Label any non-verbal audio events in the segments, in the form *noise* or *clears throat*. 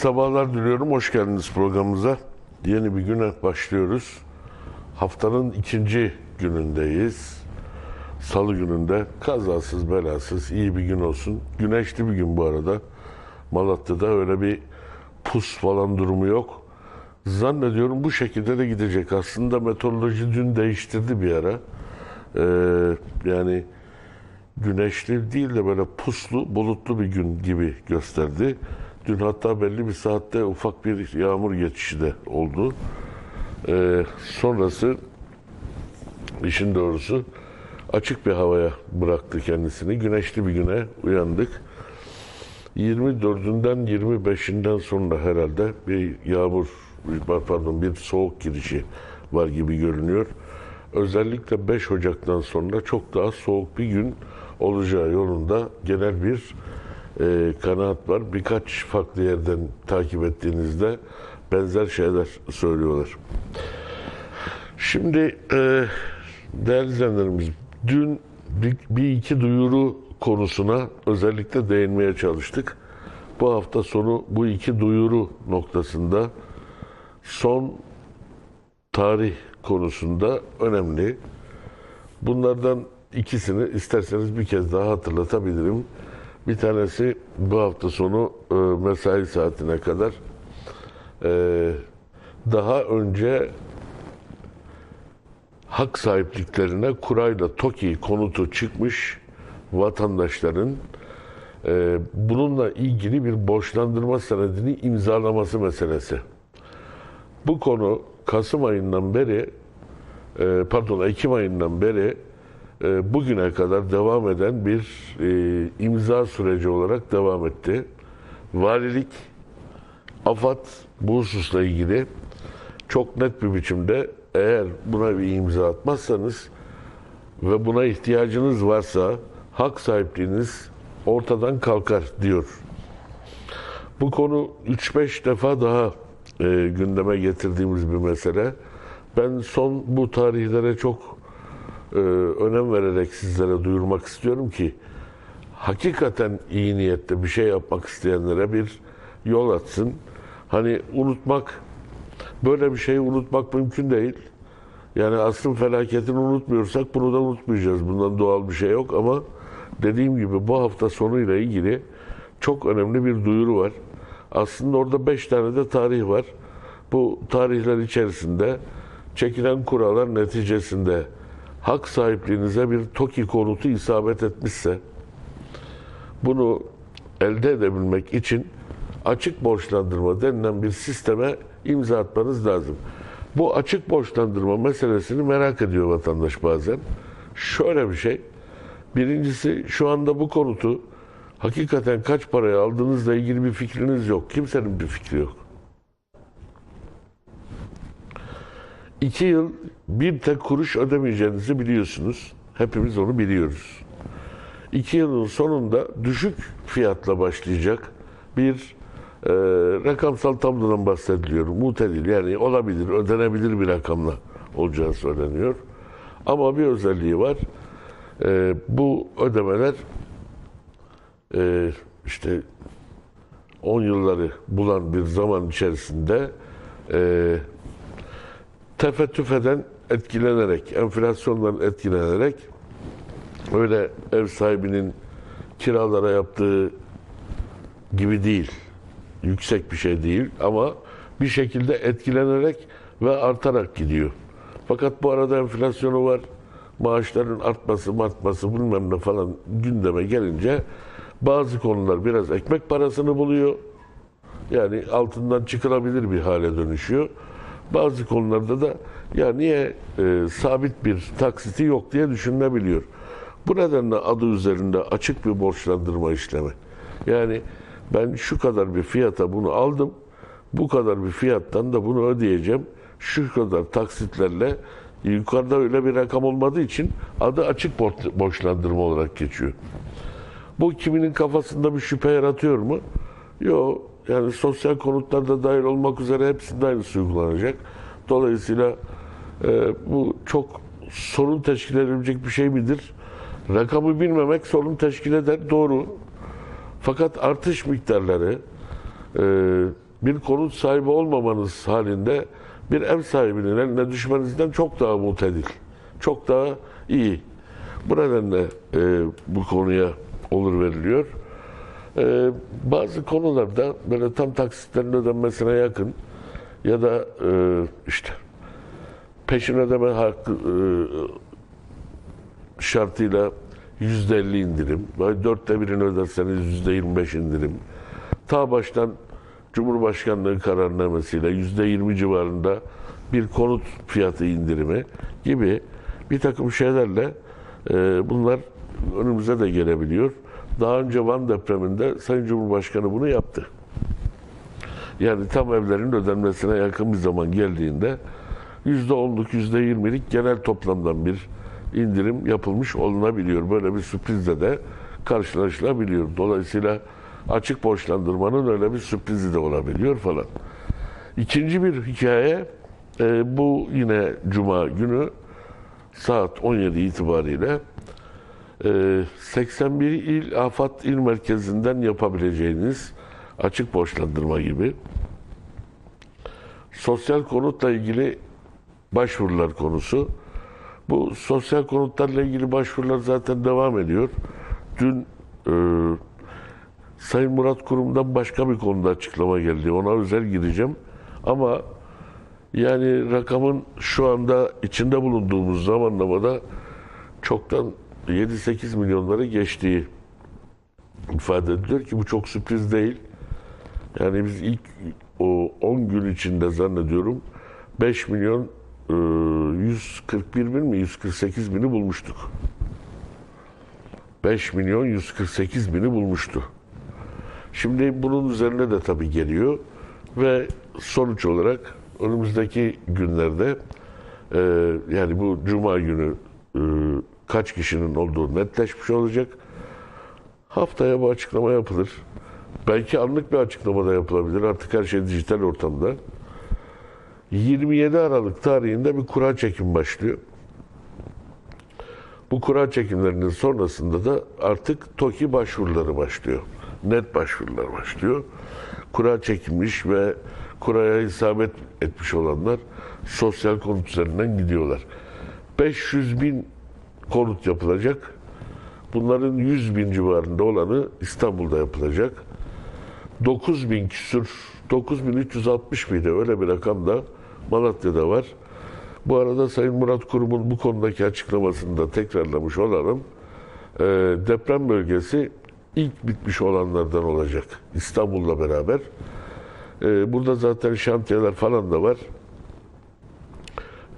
Sabahlar diliyorum. Hoş geldiniz programımıza. Yeni bir güne başlıyoruz. Haftanın ikinci günündeyiz. Salı gününde kazasız belasız iyi bir gün olsun. Güneşli bir gün bu arada. Malatya'da öyle bir pus falan durumu yok. Zannediyorum bu şekilde de gidecek. Aslında meteoroloji dün değiştirdi bir ara. Ee, yani güneşli değil de böyle puslu, bulutlu bir gün gibi gösterdi. Dün hatta belli bir saatte ufak bir yağmur geçişi de oldu. Ee, sonrası işin doğrusu açık bir havaya bıraktı kendisini. Güneşli bir güne uyandık. 24'ünden 25'inden sonra herhalde bir yağmur, pardon bir soğuk girişi var gibi görünüyor. Özellikle 5 Ocak'tan sonra çok daha soğuk bir gün olacağı yolunda genel bir e, kanaat var. Birkaç farklı yerden takip ettiğinizde benzer şeyler söylüyorlar. Şimdi e, değerli izleyenlerimiz dün bir, bir iki duyuru konusuna özellikle değinmeye çalıştık. Bu hafta sonu bu iki duyuru noktasında son tarih konusunda önemli. Bunlardan ikisini isterseniz bir kez daha hatırlatabilirim. Bir tanesi bu hafta sonu e, mesai saatine kadar e, daha önce hak sahipliklerine kurayla TOKİ konutu çıkmış vatandaşların e, bununla ilgili bir borçlandırma senedini imzalaması meselesi. Bu konu Kasım ayından beri, e, pardon Ekim ayından beri e, bugüne kadar devam eden bir e, imza süreci olarak devam etti. Valilik, AFAD bu hususla ilgili çok net bir biçimde eğer buna bir imza atmazsanız ve buna ihtiyacınız varsa hak sahipliğiniz ortadan kalkar diyor. Bu konu 3-5 defa daha e, gündeme getirdiğimiz bir mesele. Ben son bu tarihlere çok e, önem vererek sizlere duyurmak istiyorum ki hakikaten iyi niyette bir şey yapmak isteyenlere bir yol açsın. Hani unutmak, böyle bir şeyi unutmak mümkün değil. Yani aslın felaketini unutmuyorsak bunu da unutmayacağız. Bundan doğal bir şey yok ama dediğim gibi bu hafta sonuyla ilgili çok önemli bir duyuru var. Aslında orada beş tane de tarih var. Bu tarihler içerisinde çekilen kurallar neticesinde hak sahipliğinize bir TOKİ konutu isabet etmişse bunu elde edebilmek için açık borçlandırma denilen bir sisteme imza atmanız lazım. Bu açık borçlandırma meselesini merak ediyor vatandaş bazen. Şöyle bir şey. Birincisi şu anda bu konutu hakikaten kaç paraya aldığınızla ilgili bir fikriniz yok. Kimsenin bir fikri yok. İki yıl bir tek kuruş ödemeyeceğinizi biliyorsunuz. Hepimiz onu biliyoruz. İki yılın sonunda düşük fiyatla başlayacak bir e, rakamsal tablodan bahsediliyor. Mutedil yani olabilir, ödenebilir bir rakamla olacağı söyleniyor. Ama bir özelliği var. E, bu ödemeler e, işte 10 yılları bulan bir zaman içerisinde e, tefettüfeden etkilenerek, enflasyondan etkilenerek öyle ev sahibinin kiralara yaptığı gibi değil. Yüksek bir şey değil ama bir şekilde etkilenerek ve artarak gidiyor. Fakat bu arada enflasyonu var. Maaşların artması, artması bilmem ne falan gündeme gelince bazı konular biraz ekmek parasını buluyor. Yani altından çıkılabilir bir hale dönüşüyor. Bazı konularda da ya niye e, sabit bir taksiti yok diye düşünülebiliyor. Bu nedenle adı üzerinde açık bir borçlandırma işlemi. Yani ben şu kadar bir fiyata bunu aldım, bu kadar bir fiyattan da bunu ödeyeceğim. Şu kadar taksitlerle yukarıda öyle bir rakam olmadığı için adı açık borç- borçlandırma olarak geçiyor. Bu kiminin kafasında bir şüphe yaratıyor mu? Yok. Yani sosyal konutlarda dahil olmak üzere hepsinde aynısı uygulanacak. Dolayısıyla e, bu çok sorun teşkil edebilecek bir şey midir? Rakamı bilmemek sorun teşkil eder. Doğru. Fakat artış miktarları e, bir konut sahibi olmamanız halinde bir ev sahibinin eline düşmenizden çok daha mutedil, çok daha iyi. Bu nedenle e, bu konuya olur veriliyor. E, bazı konularda böyle tam taksitlerin ödenmesine yakın ya da e, işte peşin ödeme hakkı e, şartıyla yüzde elli indirim, böyle dörtte birini öderseniz yüzde yirmi beş indirim. Ta baştan Cumhurbaşkanlığı kararnamesiyle yüzde yirmi civarında bir konut fiyatı indirimi gibi bir takım şeylerle e, bunlar önümüze de gelebiliyor. Daha önce Van depreminde Sayın Cumhurbaşkanı bunu yaptı. Yani tam evlerin ödenmesine yakın bir zaman geldiğinde yüzde onluk, yüzde yirmilik genel toplamdan bir indirim yapılmış olunabiliyor. Böyle bir sürprizle de karşılaşılabiliyor. Dolayısıyla açık borçlandırmanın öyle bir sürprizi de olabiliyor falan. İkinci bir hikaye e, bu yine Cuma günü saat 17 itibariyle 81 il afat il merkezinden yapabileceğiniz açık borçlandırma gibi sosyal konutla ilgili başvurular konusu. Bu sosyal konutlarla ilgili başvurular zaten devam ediyor. Dün e, Sayın Murat Kurum'dan başka bir konuda açıklama geldi. Ona özel gireceğim. Ama yani rakamın şu anda içinde bulunduğumuz zamanlamada çoktan 7-8 milyonları geçtiği ifade ediliyor ki bu çok sürpriz değil. Yani biz ilk o 10 gün içinde zannediyorum 5 milyon e, 141 bin mi 148 bini bulmuştuk. 5 milyon 148 bini bulmuştu. Şimdi bunun üzerine de tabii geliyor ve sonuç olarak önümüzdeki günlerde e, yani bu cuma günü e, kaç kişinin olduğu netleşmiş olacak. Haftaya bu açıklama yapılır. Belki anlık bir açıklama da yapılabilir. Artık her şey dijital ortamda. 27 Aralık tarihinde bir kura çekim başlıyor. Bu kura çekimlerinin sonrasında da artık TOKİ başvuruları başlıyor. Net başvurular başlıyor. Kura çekilmiş ve kuraya isabet etmiş olanlar sosyal konut üzerinden gidiyorlar. 500 bin konut yapılacak. Bunların 100 bin civarında olanı İstanbul'da yapılacak. 9 bin küsur, 9360 mıydı öyle bir rakam da Malatya'da var. Bu arada Sayın Murat Kurum'un bu konudaki açıklamasını da tekrarlamış olalım. Ee, deprem bölgesi ilk bitmiş olanlardan olacak İstanbul'la beraber. Ee, burada zaten şantiyeler falan da var.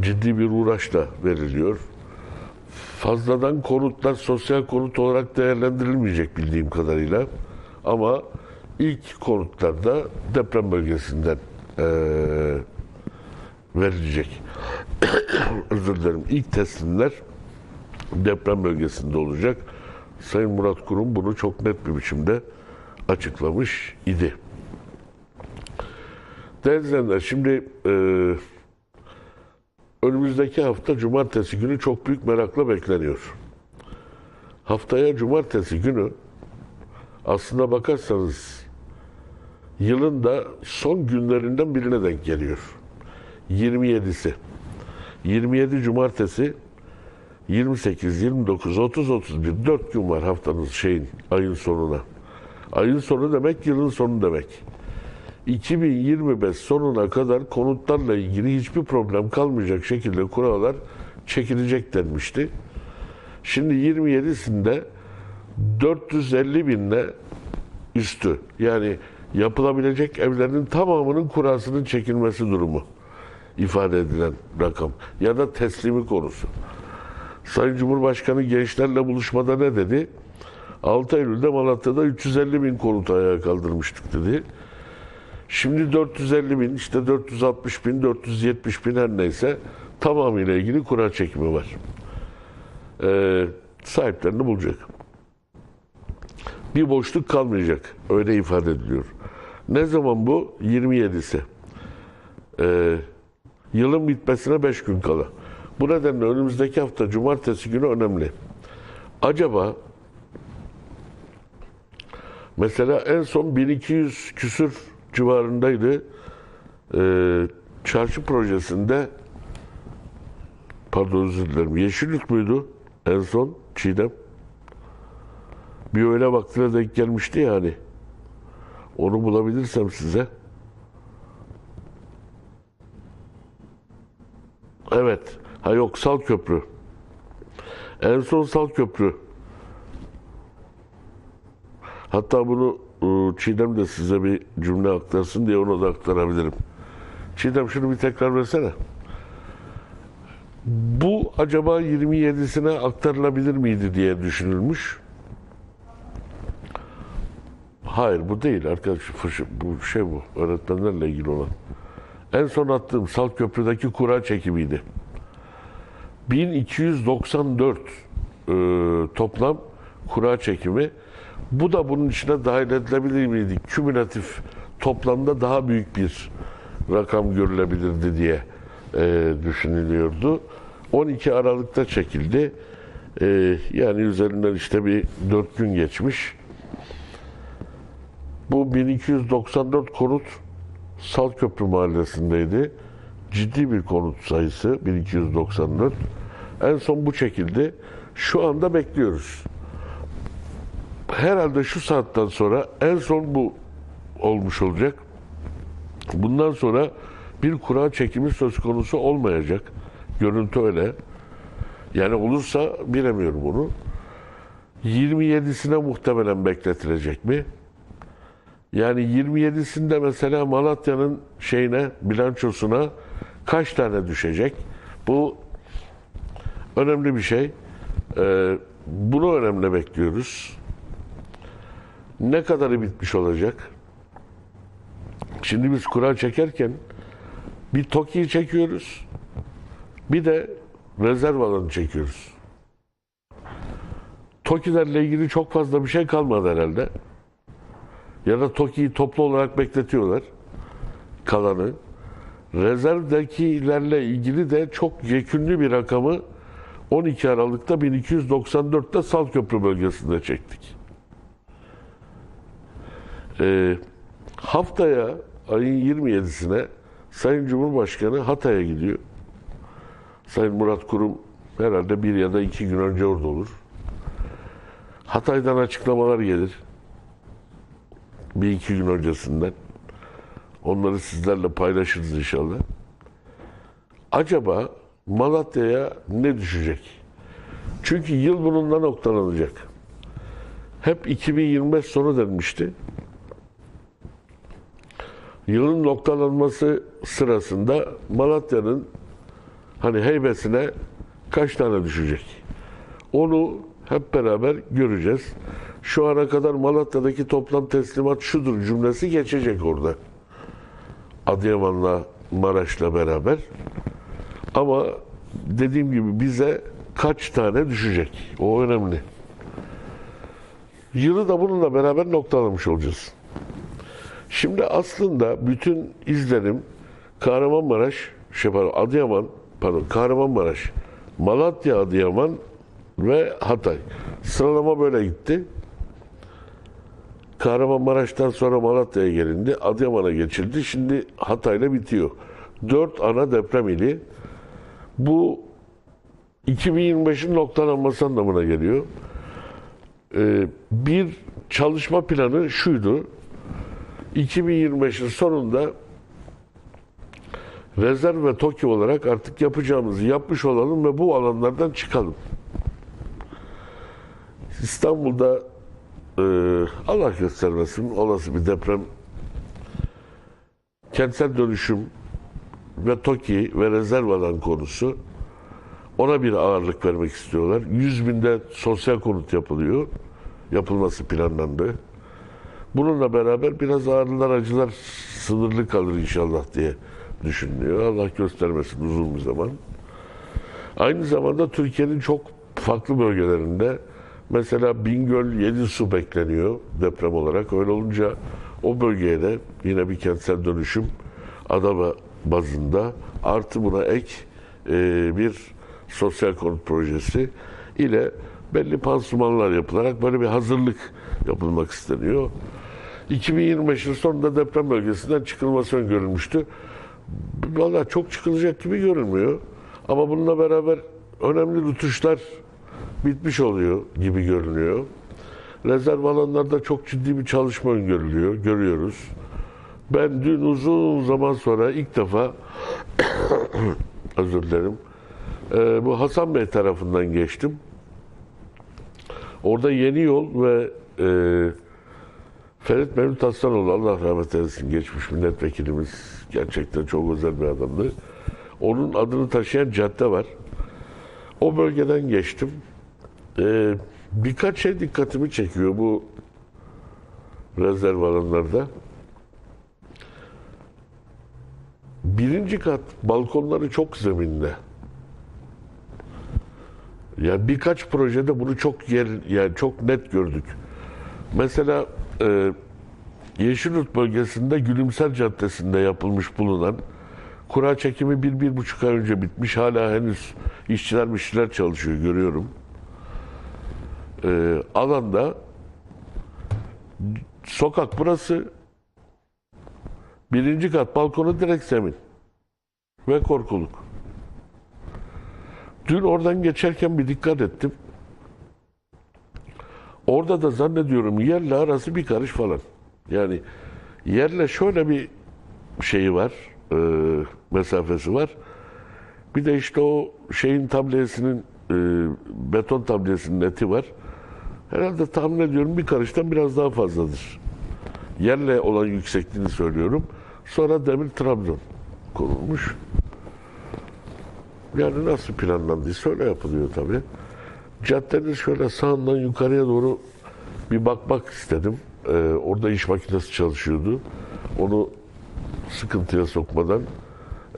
Ciddi bir uğraşla veriliyor. Fazladan konutlar sosyal konut olarak değerlendirilmeyecek bildiğim kadarıyla. Ama ilk konutlarda deprem bölgesinden eee, verilecek. *coughs* Özür dilerim. İlk teslimler deprem bölgesinde olacak. Sayın Murat Kurum bunu çok net bir biçimde açıklamış idi. Değerli şimdi e, önümüzdeki hafta cumartesi günü çok büyük merakla bekleniyor. Haftaya cumartesi günü aslında bakarsanız yılın da son günlerinden birine denk geliyor. 27'si. 27 cumartesi 28, 29, 30, 31 4 gün var haftanın şeyin ayın sonuna. Ayın sonu demek yılın sonu demek. 2025 sonuna kadar konutlarla ilgili hiçbir problem kalmayacak şekilde kurallar çekilecek denmişti. Şimdi 27'sinde 450 binle üstü yani yapılabilecek evlerin tamamının kurasının çekilmesi durumu ifade edilen rakam ya da teslimi konusu. Sayın Cumhurbaşkanı gençlerle buluşmada ne dedi? 6 Eylül'de Malatya'da 350 bin konut ayağa kaldırmıştık dedi. Şimdi 450 bin, işte 460 bin, 470 bin her neyse tamamıyla ilgili kura çekimi var. Ee, sahiplerini bulacak. Bir boşluk kalmayacak. Öyle ifade ediliyor. Ne zaman bu? 27'si. Ee, yılın bitmesine 5 gün kala. Bu nedenle önümüzdeki hafta cumartesi günü önemli. Acaba mesela en son 1200 küsür civarındaydı. Ee, çarşı projesinde pardon özür dilerim. Yeşillik muydu en son Çiğdem? Bir öyle vaktine denk gelmişti yani. Onu bulabilirsem size. Evet. Ha yok Sal Köprü. En son Sal Köprü. Hatta bunu Çiğdem de size bir cümle aktarsın diye onu da aktarabilirim. Çiğdem şunu bir tekrar versene. Bu acaba 27'sine aktarılabilir miydi diye düşünülmüş. Hayır bu değil arkadaş. fışı- Bu şey bu. Öğretmenlerle ilgili olan. En son attığım Salt Köprü'deki kura çekimiydi. 1294 e, toplam kura çekimi. Bu da bunun içine dahil edilebilir miydi? Kümülatif toplamda daha büyük bir rakam görülebilirdi diye e, düşünülüyordu. 12 Aralık'ta çekildi. E, yani üzerinden işte bir 4 gün geçmiş. Bu 1294 konut Saltköprü mahallesindeydi. Ciddi bir konut sayısı 1294. En son bu çekildi. Şu anda bekliyoruz. Herhalde şu saatten sonra en son bu olmuş olacak. Bundan sonra bir kura çekimi söz konusu olmayacak. Görüntü öyle. Yani olursa bilemiyorum bunu. 27'sine muhtemelen bekletilecek mi? Yani 27'sinde mesela Malatya'nın şeyine, bilançosuna kaç tane düşecek? Bu önemli bir şey. Ee, bunu önemli bekliyoruz. Ne kadarı bitmiş olacak? Şimdi biz kura çekerken bir TOKİ'yi çekiyoruz. Bir de rezerv alanı çekiyoruz. TOKİ'lerle ilgili çok fazla bir şey kalmadı herhalde. Ya da TOKİ'yi toplu olarak bekletiyorlar. Kalanı. Rezervdekilerle ilgili de çok yekünlü bir rakamı 12 Aralık'ta 1294'te Salköprü bölgesinde çektik. Ee, haftaya ayın 27'sine Sayın Cumhurbaşkanı Hatay'a gidiyor. Sayın Murat Kurum herhalde bir ya da iki gün önce orada olur. Hatay'dan açıklamalar gelir. Bir iki gün öncesinden. Onları sizlerle paylaşırız inşallah. Acaba Malatya'ya ne düşecek? Çünkü yıl bununla noktalanacak. Hep 2025 sonu denmişti. Yılın noktalanması sırasında Malatya'nın hani heybesine kaç tane düşecek? Onu hep beraber göreceğiz. Şu ana kadar Malatya'daki toplam teslimat şudur cümlesi geçecek orada. Adıyaman'la Maraş'la beraber. Ama dediğim gibi bize kaç tane düşecek? O önemli. Yılı da bununla beraber noktalamış olacağız. Şimdi aslında bütün izlenim Kahramanmaraş, şey pardon, Adıyaman, pardon Kahramanmaraş, Malatya, Adıyaman ve Hatay. Sıralama böyle gitti. Kahramanmaraş'tan sonra Malatya'ya gelindi. Adıyaman'a geçildi. Şimdi Hatay'la bitiyor. Dört ana deprem ili. Bu 2025'in noktalanması anlamına geliyor. Ee, bir çalışma planı şuydu. 2025'in sonunda rezerv ve TOKİ olarak artık yapacağımızı yapmış olalım ve bu alanlardan çıkalım. İstanbul'da e, Allah göstermesin olası bir deprem kentsel dönüşüm ve TOKİ ve rezerv alan konusu ona bir ağırlık vermek istiyorlar. 100 binde sosyal konut yapılıyor. Yapılması planlandı. Bununla beraber biraz ağrılar acılar sınırlı kalır inşallah diye düşünülüyor. Allah göstermesin uzun bir zaman. Aynı zamanda Türkiye'nin çok farklı bölgelerinde mesela Bingöl 7 su bekleniyor deprem olarak. Öyle olunca o bölgeye de yine bir kentsel dönüşüm ada bazında artı buna ek e, bir sosyal konut projesi ile belli pansumanlar yapılarak böyle bir hazırlık yapılmak isteniyor. 2025'in sonunda deprem bölgesinden çıkılması öngörülmüştü. Valla çok çıkılacak gibi görünmüyor. Ama bununla beraber önemli rütuşlar bitmiş oluyor gibi görünüyor. Rezerv alanlarda çok ciddi bir çalışma öngörülüyor, görüyoruz. Ben dün uzun zaman sonra ilk defa *coughs* özür dilerim. e, bu Hasan Bey tarafından geçtim. Orada yeni yol ve e, Ferit Mevlüt Aslanoğlu Allah rahmet eylesin geçmiş milletvekilimiz gerçekten çok özel bir adamdı. Onun adını taşıyan cadde var. O bölgeden geçtim. E, birkaç şey dikkatimi çekiyor bu rezerv alanlarda. Birinci kat balkonları çok zeminli. Yani birkaç projede bunu çok yer, yani çok net gördük. Mesela e, Yeşilyurt bölgesinde Gülümser Caddesi'nde yapılmış bulunan kura çekimi bir, bir buçuk ay önce bitmiş. Hala henüz işçiler işçiler çalışıyor görüyorum. E, alanda sokak burası birinci kat balkonu direkt zemin ve korkuluk. Dün oradan geçerken bir dikkat ettim. Orada da zannediyorum yerle arası bir karış falan. Yani yerle şöyle bir şeyi var, e, mesafesi var. Bir de işte o şeyin tablesinin, e, beton tablesinin eti var. Herhalde tahmin ediyorum bir karıştan biraz daha fazladır. Yerle olan yüksekliğini söylüyorum. Sonra demir trabzon konulmuş. Yani nasıl planlandıysa öyle yapılıyor tabii. Caddenin şöyle sağından yukarıya doğru bir bakmak istedim. Ee, orada iş makinesi çalışıyordu. Onu sıkıntıya sokmadan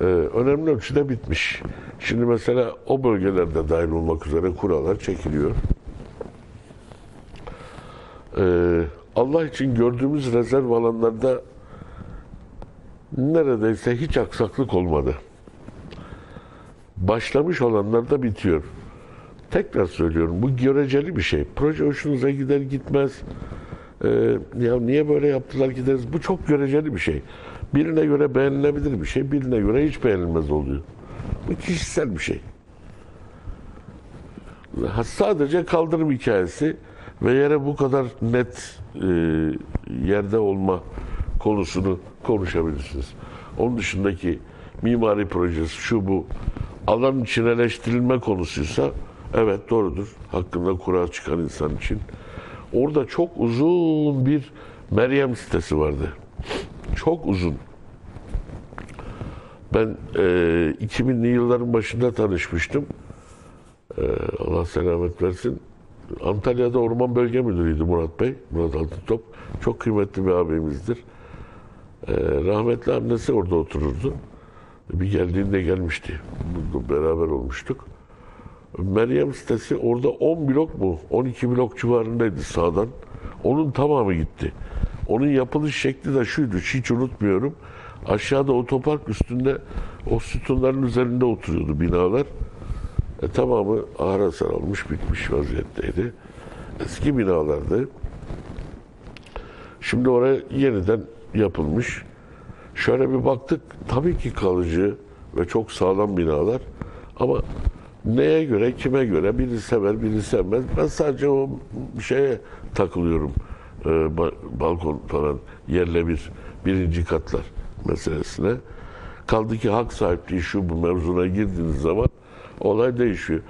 e, önemli ölçüde bitmiş. Şimdi mesela o bölgelerde dahil olmak üzere kurallar çekiliyor. Ee, Allah için gördüğümüz rezerv alanlarda neredeyse hiç aksaklık olmadı. Başlamış olanlar da bitiyor. Tekrar söylüyorum bu göreceli bir şey. Proje hoşunuza gider gitmez. Ee, ya niye böyle yaptılar gideriz. Bu çok göreceli bir şey. Birine göre beğenilebilir bir şey, birine göre hiç beğenilmez oluyor. Bu kişisel bir şey. Ha, Sadece kaldırım hikayesi ve yere bu kadar net e, yerde olma konusunu konuşabilirsiniz. Onun dışındaki mimari projesi şu bu alan için eleştirilme konusuysa evet doğrudur. Hakkında kura çıkan insan için. Orada çok uzun bir Meryem sitesi vardı. Çok uzun. Ben e, 2000'li yılların başında tanışmıştım. E, Allah selamet versin. Antalya'da Orman Bölge Müdürüydü Murat Bey, Murat Altıntop. Çok kıymetli bir abimizdir. E, rahmetli annesi orada otururdu. Bir geldiğinde gelmişti. Beraber olmuştuk. Meryem sitesi orada 10 blok mu, 12 blok civarındaydı sağdan. Onun tamamı gitti. Onun yapılış şekli de şuydu, hiç unutmuyorum. Aşağıda otopark üstünde o sütunların üzerinde oturuyordu binalar. E, tamamı ağır hasar almış, bitmiş vaziyetteydi. Eski binalardı. Şimdi oraya yeniden yapılmış. Şöyle bir baktık, tabii ki kalıcı ve çok sağlam binalar. Ama neye göre, kime göre, biri sever, biri sevmez. Ben sadece o şeye takılıyorum. Ba- balkon falan, yerle bir, birinci katlar meselesine. Kaldı ki hak sahipliği şu bu mevzuna girdiğiniz zaman olay değişiyor.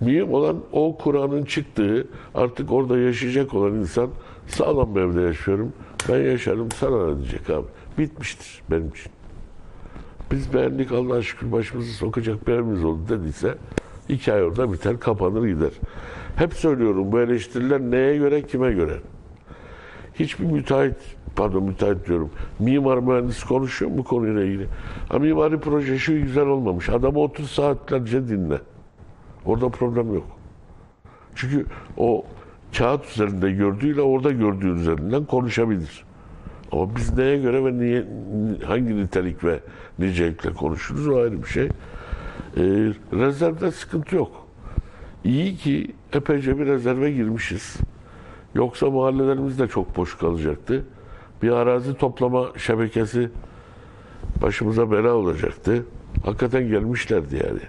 Mühim olan o Kur'an'ın çıktığı, artık orada yaşayacak olan insan sağlam bir evde yaşıyorum. Ben yaşarım, sana ne diyecek abi? Bitmiştir benim için. Biz beğendik Allah'a şükür başımızı sokacak bir evimiz oldu dediyse hikaye orada biter, kapanır gider. Hep söylüyorum bu eleştiriler neye göre, kime göre? Hiçbir müteahhit, pardon müteahhit diyorum, mimar mühendis konuşuyor mu konuyla ilgili? Ha mimari proje şu güzel olmamış. Adamı 30 saatlerce dinle. Orada problem yok. Çünkü o kağıt üzerinde gördüğüyle orada gördüğü üzerinden konuşabilir. Ama biz neye göre ve niye, hangi nitelik ve nicelikle konuşuruz o ayrı bir şey. Ee, rezervde sıkıntı yok. İyi ki epeyce bir rezerve girmişiz. Yoksa mahallelerimiz de çok boş kalacaktı. bir arazi toplama şebekesi başımıza bela olacaktı. Hakikaten gelmişlerdi yani.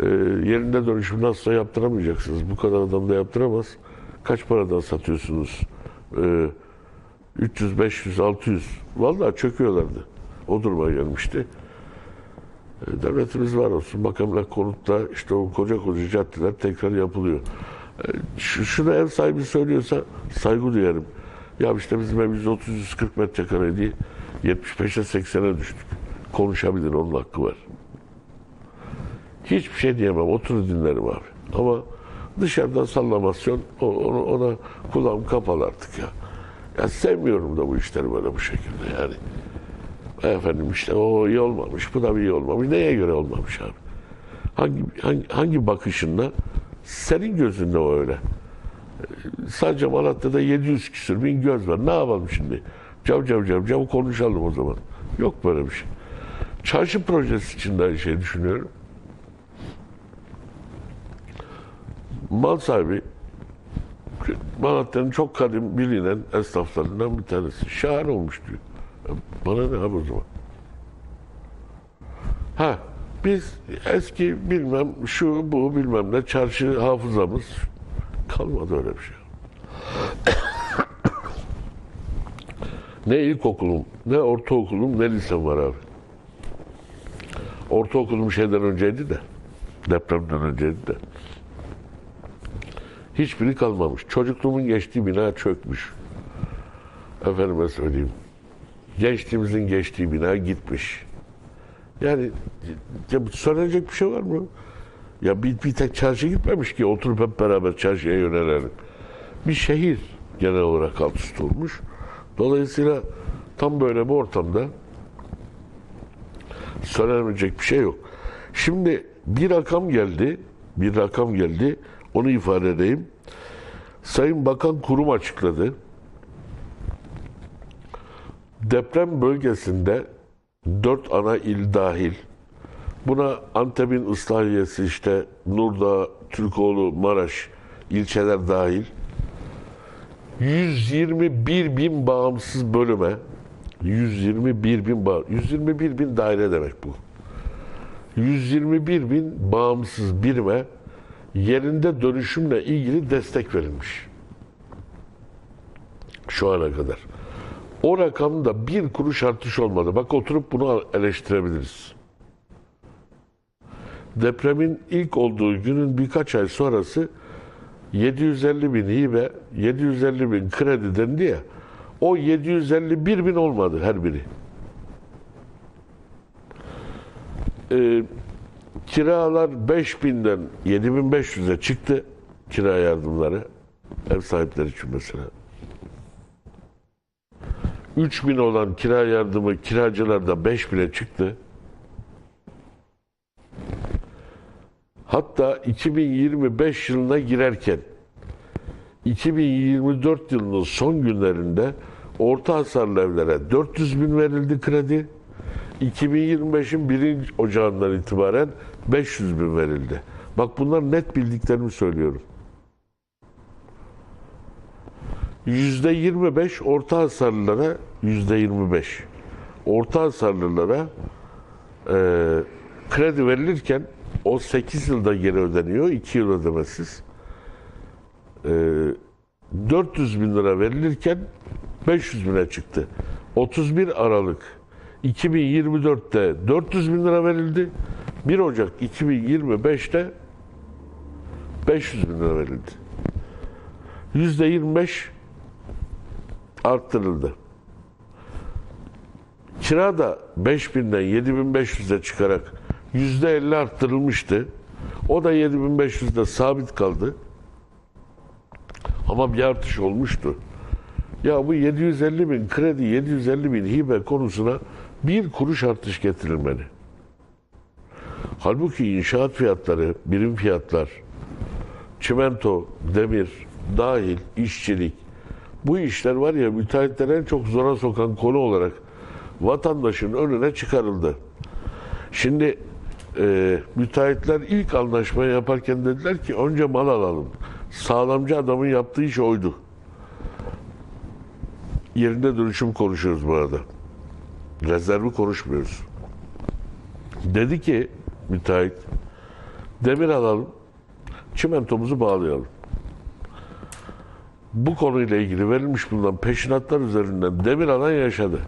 Ee, yerinde dönüşüm nasılsa yaptıramayacaksınız. Bu kadar adam da yaptıramaz. Kaç paradan satıyorsunuz? Ee, 300, 500, 600. Vallahi çöküyorlardı. O duruma gelmişti. Ee, devletimiz var olsun. Makamlar konutta işte o koca koca caddeler tekrar yapılıyor. Ee, şu, şunu ev sahibi söylüyorsa saygı duyarım. Ya işte bizim ev 130-140 metrekare değil. 75'e 80'e düştük. Konuşabilir, onun hakkı var. Hiçbir şey diyemem. Oturur dinlerim abi. Ama dışarıdan sallamasyon ona, ona kulağım kapalı artık ya. Ya sevmiyorum da bu işleri böyle bu şekilde yani. Efendim işte o iyi olmamış, bu da iyi olmamış. Neye göre olmamış abi? Hangi, hangi, hangi bakışınla? Senin gözünde o öyle. Sadece Malatya'da 700 küsür bin göz var. Ne yapalım şimdi? Cav cav cav cav konuşalım o zaman. Yok böyle bir şey. Çarşı projesi için de aynı şey düşünüyorum. Mal sahibi Malatya'nın çok kadim bilinen esnaflarından bir tanesi. Şahane olmuş diyor. Bana ne abi o zaman? Ha biz eski bilmem şu bu bilmem ne çarşı hafızamız kalmadı öyle bir şey. *coughs* ne ilkokulum, ne ortaokulum, ne lisem var abi. Ortaokulum şeyden önceydi de. Depremden önceydi de. Hiçbiri kalmamış. Çocukluğumun geçtiği bina çökmüş. Efendime söyleyeyim. Gençliğimizin geçtiği bina gitmiş. Yani ya söylenecek bir şey var mı? Ya bir, bir tek çarşı gitmemiş ki oturup hep beraber çarşıya yönelelim. Bir şehir genel olarak alt üst olmuş. Dolayısıyla tam böyle bir ortamda söylenmeyecek bir şey yok. Şimdi bir rakam geldi, bir rakam geldi. Onu ifade edeyim. Sayın Bakan Kurum açıkladı. Deprem bölgesinde dört ana il dahil. Buna Antep'in ıslahiyesi işte Nurdağ, Türkoğlu, Maraş ilçeler dahil. 121 bin bağımsız bölüme 121 bin bağ 121 bin daire demek bu. 121 bin bağımsız birime yerinde dönüşümle ilgili destek verilmiş. Şu ana kadar. O rakamda bir kuruş artış olmadı. Bak oturup bunu eleştirebiliriz. Depremin ilk olduğu günün birkaç ay sonrası 750 bin hibe, 750 bin kredi dendi ya. O 751 bin olmadı her biri. Ee, kiralar 5000'den 7500'e çıktı. Kira yardımları. Ev sahipleri için mesela. 3000 olan kira yardımı kiracılarda 5000'e çıktı. Hatta 2025 yılına girerken 2024 yılının son günlerinde orta hasarlı evlere 400 bin verildi kredi. 2025'in 1. Ocağından itibaren 500 bin verildi. Bak bunlar net bildiklerimi söylüyorum. %25 orta hasarlılara %25 orta hasarlılara e, kredi verilirken o 8 yılda geri ödeniyor, 2 yıl ödemesiz. E, 400 bin lira verilirken 500 bine çıktı. 31 Aralık 2024'te 400 bin lira verildi. 1 Ocak 2025'te 500 bin lira verildi. %25 arttırıldı. Kira da 5000'den 7500'e çıkarak %50 arttırılmıştı. O da 7500'de sabit kaldı. Ama bir artış olmuştu. Ya bu 750 bin kredi, 750 bin hibe konusuna bir kuruş artış getirilmeli. Halbuki inşaat fiyatları, birim fiyatlar, çimento, demir, dahil, işçilik, bu işler var ya müteahhitleri en çok zora sokan konu olarak vatandaşın önüne çıkarıldı. Şimdi e, müteahhitler ilk anlaşmayı yaparken dediler ki önce mal alalım. Sağlamcı adamın yaptığı iş oydu. yerinde dönüşüm konuşuyoruz bu arada. Rezervi konuşmuyoruz. Dedi ki müteahhit, demir alalım, çimentomuzu bağlayalım. Bu konuyla ilgili verilmiş bulunan peşinatlar üzerinden demir alan yaşadı.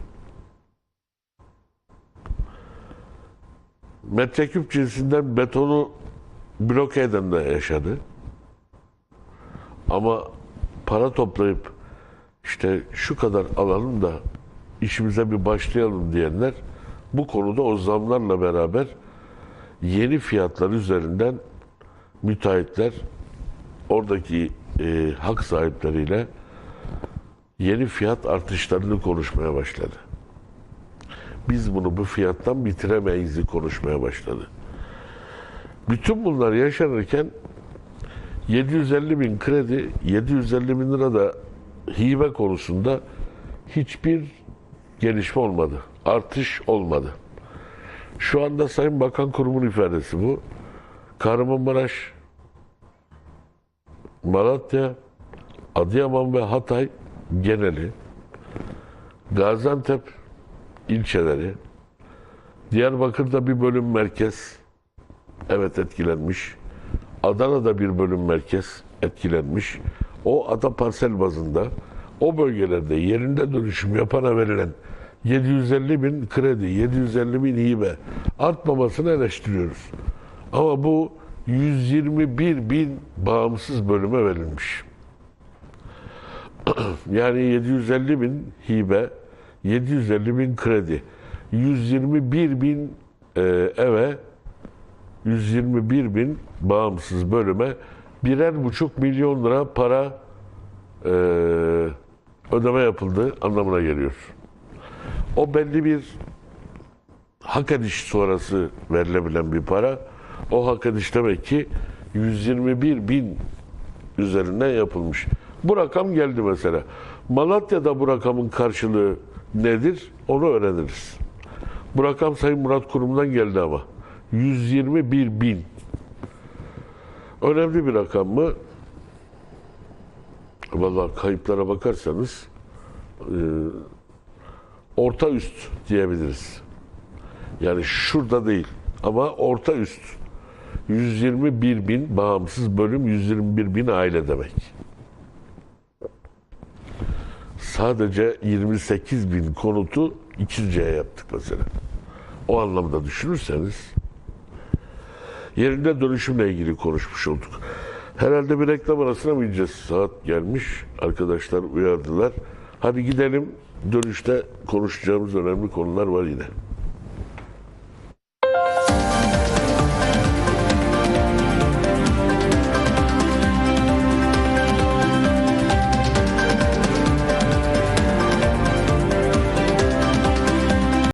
Metreküp cinsinden betonu bloke eden de yaşadı. Ama para toplayıp işte şu kadar alalım da işimize bir başlayalım diyenler bu konuda o zamlarla beraber yeni fiyatlar üzerinden müteahhitler oradaki e, hak sahipleriyle yeni fiyat artışlarını konuşmaya başladı. Biz bunu bu fiyattan bitiremeyiz konuşmaya başladı. Bütün bunlar yaşanırken 750 bin kredi, 750 bin lira da hibe konusunda hiçbir gelişme olmadı. Artış olmadı. Şu anda Sayın Bakan Kurumu'nun ifadesi bu. Kahramanmaraş, Malatya, Adıyaman ve Hatay geneli, Gaziantep ilçeleri, Diyarbakır'da bir bölüm merkez, evet etkilenmiş. Adana'da bir bölüm merkez etkilenmiş. O ada parsel bazında o bölgelerde yerinde dönüşüm yapana verilen 750 bin kredi, 750 bin hibe artmamasını eleştiriyoruz. Ama bu 121 bin bağımsız bölüme verilmiş. *clears throat* yani 750 bin hibe, 750 bin kredi, 121 bin e, eve 121 bin bağımsız bölüme birer buçuk milyon lira para e, ödeme yapıldı anlamına geliyor. O belli bir hak ediş sonrası verilebilen bir para. O hak ediş demek ki 121 bin üzerinden yapılmış. Bu rakam geldi mesela. Malatya'da bu rakamın karşılığı nedir? Onu öğreniriz. Bu rakam Sayın Murat Kurum'dan geldi ama. 121 bin. Önemli bir rakam mı? Vallahi kayıplara bakarsanız e, orta üst diyebiliriz. Yani şurada değil ama orta üst. 121 bin bağımsız bölüm 121 bin aile demek. Sadece 28 bin konutu ikizceye yaptık mesela. O anlamda düşünürseniz yerinde dönüşümle ilgili konuşmuş olduk. Herhalde bir reklam arasına mı gideceğiz? Saat gelmiş. Arkadaşlar uyardılar. Hadi gidelim. Dönüşte konuşacağımız önemli konular var yine.